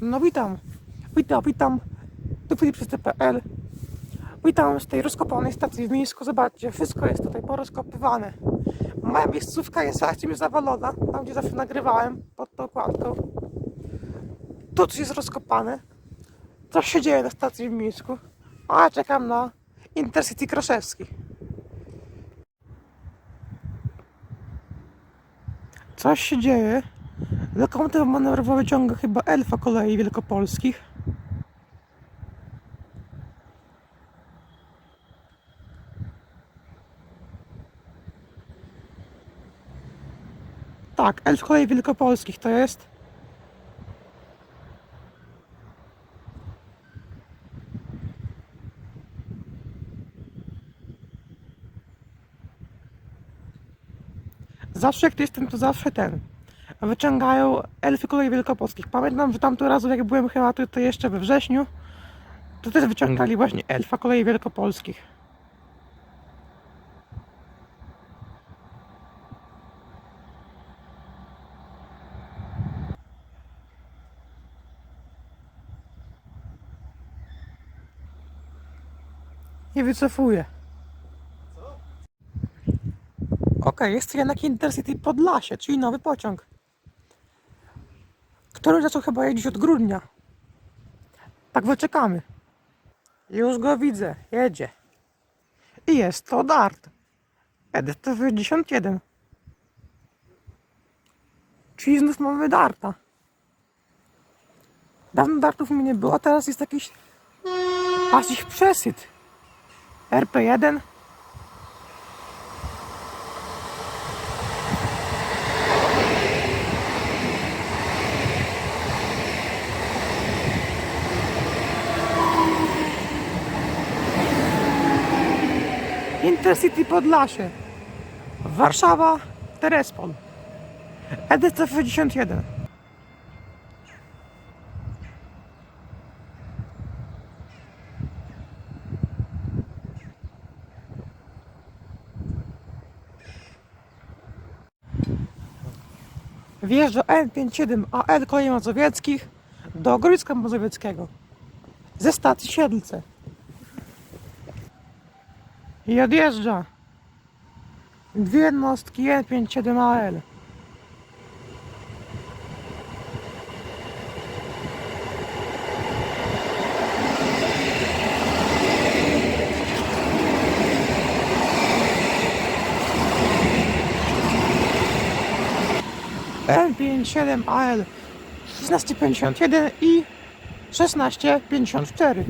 No witam, witam, witam. Tu Filip. Witam z tej rozkopanej stacji w Mińsku. Zobaczcie, wszystko jest tutaj porozkopywane. Moja miejscówka jest akcją zawalona, tam gdzie zawsze nagrywałem, pod tą okładką. Tu coś jest rozkopane. Coś się dzieje na stacji w Mińsku. A czekam na Intercity Kraszewski. Coś się dzieje. Lokomotywa manewrowa wyciąga chyba elfa kolei wielkopolskich. Tak, elf kolei wielkopolskich to jest. Zawsze jak tu jestem, to zawsze ten. Wyciągają elfy kolei wielkopolskich. Pamiętam, że tamto razu jak byłem chyba tu, to jeszcze we wrześniu, to też wyciągali właśnie elfa kolei wielkopolskich. Nie wycofuję. Okej, jest to jednak Intercity Podlasie, czyli nowy pociąg. Który zaczął chyba jeździć od grudnia. Tak wyczekamy. Już go widzę, jedzie. I jest to Dart. EDT91. Czyli znów mamy Darta. Dawno Dartów mi nie było, teraz jest jakiś... Aż ich przesyt. RP1 Intercity Podlasie. Warszawa, Terespol. EDC 61. Wjeżdża N57 AL kolei mazowieckich do Grodzka Mazowieckiego ze stacji Siedlce. I odjeżdża. Dwie jednostki N57AL. N57AL 1651 i 1654.